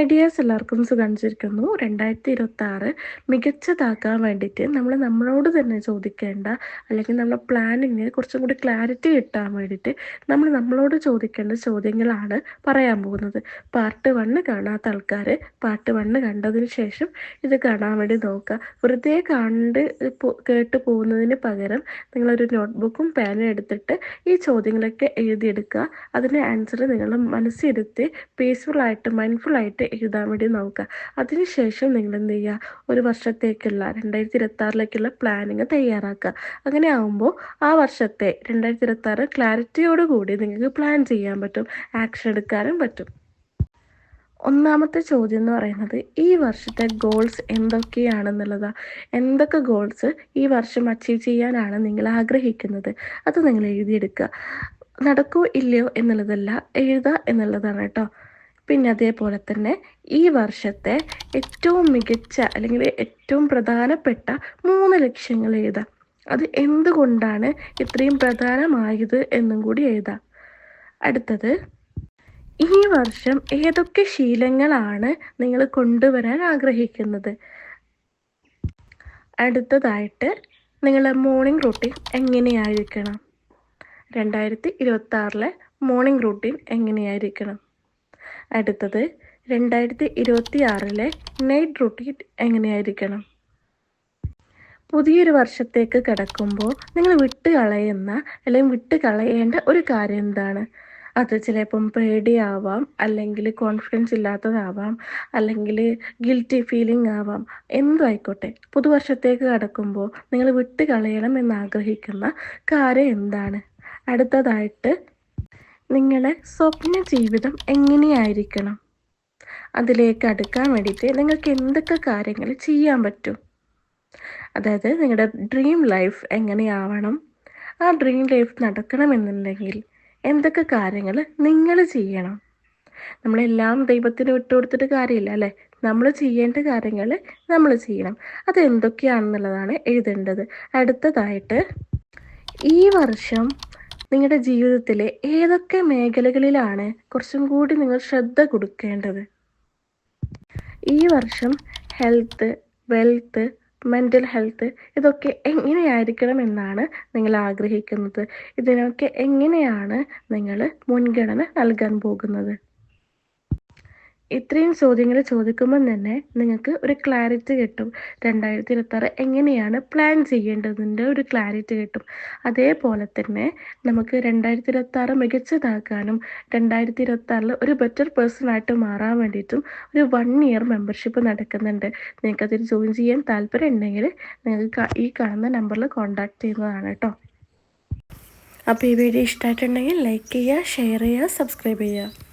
Ideas എല്ലാവർക്കും സുഖാണിച്ചിരിക്കുന്നു. രണ്ടായിരത്തി ഇരുപത്തി ആറ് മികച്ചതാക്കാൻ വേണ്ടിയിട്ട് നമ്മൾ നമ്മളോട് തന്നെ ചോദിക്കേണ്ട അല്ലെങ്കിൽ നമ്മുടെ പ്ലാനിങ്ങിന് കുറച്ചും കൂടി ക്ലാരിറ്റി കിട്ടാൻ വേണ്ടിയിട്ട് നമ്മൾ നമ്മളോട് ചോദിക്കേണ്ട ചോദ്യങ്ങളാണ് പറയാൻ പോകുന്നത്. പാർട്ട് വണ്ണ് കാണാത്ത ആൾക്കാർ പാർട്ട് വണ്ണ് കണ്ടതിന് ശേഷം ഇത് കാണാൻ വേണ്ടി നോക്കുക. വെറുതെ കണ്ട് കേട്ട് പോകുന്നതിന് പകരം നിങ്ങളൊരു നോട്ട്ബുക്കും പേനും എടുത്തിട്ട് ഈ ചോദ്യങ്ങളൊക്കെ എഴുതിയെടുക്കുക. അതിന്റെ ആൻസർ നിങ്ങൾ മൈൻഡ്ഫുൾ പീസ്ഫുള്ളായിട്ട് മൈൻഡ്ഫുള്ളായിട്ട് എഴുതാൻ വേണ്ടി നോക്കുക. അതിനുശേഷം നിങ്ങൾ എന്ത് ചെയ്യുക? ഒരു വർഷത്തേക്കുള്ള രണ്ടായിരത്തി ഇരുപത്തി ആറിലേക്കുള്ള പ്ലാനിങ് തയ്യാറാക്കുക. അങ്ങനെ ആകുമ്പോൾ ആ വർഷത്തെ രണ്ടായിരത്തി ക്ലാരിറ്റിയോട് കൂടി നിങ്ങൾക്ക് പ്ലാൻ ചെയ്യാൻ പറ്റും. ആക്ഷൻ എടുക്കാനും പറ്റും. ഒന്നാമത്തെ ചോദ്യം എന്ന് പറയുന്നത് ഈ വർഷത്തെ ഗോൾസ് എന്തൊക്കെയാണെന്നുള്ളതാണ് എന്തൊക്കെ ഗോൾസ് ഈ വർഷം അച്ചീവ് ചെയ്യാനാണ് നിങ്ങൾ ആഗ്രഹിക്കുന്നത്? അത് നിങ്ങൾ എഴുതിയെടുക്കുക. നടക്കോ ഇല്ലയോ എന്നുള്ളതല്ല എഴുതുക എന്നുള്ളതാണ് കേട്ടോ. പിന്നെ അതേപോലെ തന്നെ ഈ വർഷത്തെ ഏറ്റവും മികച്ച അല്ലെങ്കിൽ ഏറ്റവും പ്രധാനപ്പെട്ട മൂന്ന് ലക്ഷ്യങ്ങൾ എഴുതാം അത് എന്തുകൊണ്ടാണ് ഇത്രയും പ്രധാനമായത് എന്നും കൂടി എഴുതാം അടുത്തത് ഈ വർഷം ഏതൊക്കെ ശീലങ്ങളാണ് നിങ്ങൾ കൊണ്ടുവരാൻ ആഗ്രഹിക്കുന്നത്? അടുത്തതായിട്ട് നിങ്ങളുടെ മോർണിംഗ് റൂട്ടീൻ എങ്ങനെയായിരിക്കണം? രണ്ടായിരത്തി ഇരുപത്തി ആറിലെ മോർണിംഗ് റൂട്ടീൻ എങ്ങനെയായിരിക്കണം? അടുത്തത് രണ്ടായിരത്തി ഇരുപത്തി ആറിലെ നൈറ്റ് റൂട്ടീൻ എങ്ങനെയായിരിക്കണം? പുതിയൊരു വർഷത്തേക്ക് കിടക്കുമ്പോൾ നിങ്ങൾ വിട്ട് കളയുന്ന അല്ലെങ്കിൽ വിട്ട് കളയേണ്ട ഒരു കാര്യം എന്താണ്? അത് ചിലപ്പം പേടിയാവാം അല്ലെങ്കിൽ കോൺഫിഡൻസ് ഇല്ലാത്തതാവാം അല്ലെങ്കിൽ ഗിൽറ്റി ഫീലിംഗ് ആവാം. എന്തും ആയിക്കോട്ടെ. പുതുവർഷത്തേക്ക് കടക്കുമ്പോൾ നിങ്ങൾ വിട്ട് കളയണം എന്ന് ആഗ്രഹിക്കുന്ന കാര്യം എന്താണ്? അടുത്തതായിട്ട് നിങ്ങളെ സ്വപ്ന ജീവിതം എങ്ങനെയായിരിക്കണം? അതിലേക്ക് അടുക്കാൻ വേണ്ടിയിട്ട് നിങ്ങൾക്ക് എന്തൊക്കെ കാര്യങ്ങൾ ചെയ്യാൻ പറ്റും? അതായത് നിങ്ങളുടെ ഡ്രീം ലൈഫ് എങ്ങനെയാവണം? ആ ഡ്രീം ലൈഫ് നടക്കണമെന്നുണ്ടെങ്കിൽ എന്തൊക്കെ കാര്യങ്ങൾ നിങ്ങൾ ചെയ്യണം? നമ്മളെല്ലാം ദൈവത്തിന് വിട്ടുകൊടുത്തിട്ട് കാര്യമില്ല അല്ലേ? നമ്മൾ ചെയ്യേണ്ട കാര്യങ്ങൾ നമ്മൾ ചെയ്യണം. അത് എന്തൊക്കെയാണെന്നുള്ളതാണ് എഴുതേണ്ടത്. അടുത്തതായിട്ട് ഈ വർഷം നിങ്ങളുടെ ജീവിതത്തിലെ ഏതൊക്കെ മേഖലകളിലാണ് കുറച്ചും കൂടി നിങ്ങൾ ശ്രദ്ധ കൊടുക്കേണ്ടത്? ഈ വർഷം ഹെൽത്ത് വെൽത്ത് മെന്റൽ ഹെൽത്ത് ഇതൊക്കെ എങ്ങനെയായിരിക്കണം എന്നാണ് നിങ്ങൾ ആഗ്രഹിക്കുന്നത്. ഇതിനൊക്കെ എങ്ങനെയാണ് നിങ്ങൾ മുൻഗണന നൽകാൻ പോകുന്നത്? ഇത്രയും ചോദ്യങ്ങൾ ചോദിക്കുമ്പോൾ തന്നെ നിങ്ങൾക്ക് ഒരു ക്ലാരിറ്റി കിട്ടും. രണ്ടായിരത്തി ഇരുപത്താറ് എങ്ങനെയാണ് പ്ലാൻ ചെയ്യേണ്ടതിന്റെ ഒരു ക്ലാരിറ്റി കിട്ടും. അതേപോലെ തന്നെ നമുക്ക് രണ്ടായിരത്തി ഇരുപത്താറ് മികച്ചതാക്കാനും രണ്ടായിരത്തി ഇരുപത്താറിൽ ഒരു ബെറ്റർ പേഴ്സൺ ആയിട്ട് മാറാൻ വേണ്ടിയിട്ടും ഒരു വൺ ഇയർ മെമ്പർഷിപ്പ് നടക്കുന്നുണ്ട്. നിങ്ങൾക്കതിൽ ജോയിൻ ചെയ്യാൻ താല്പര്യം ഉണ്ടെങ്കിൽ നിങ്ങൾക്ക് ഈ കാണുന്ന നമ്പറിൽ കോൺടാക്ട് ചെയ്യുന്നതാണ് കേട്ടോ. അപ്പോൾ ഈ വീഡിയോ ഇഷ്ടമായിട്ടുണ്ടെങ്കിൽ ലൈക്ക് ചെയ്യുക ഷെയർ ചെയ്യുക സബ്സ്ക്രൈബ് ചെയ്യുക.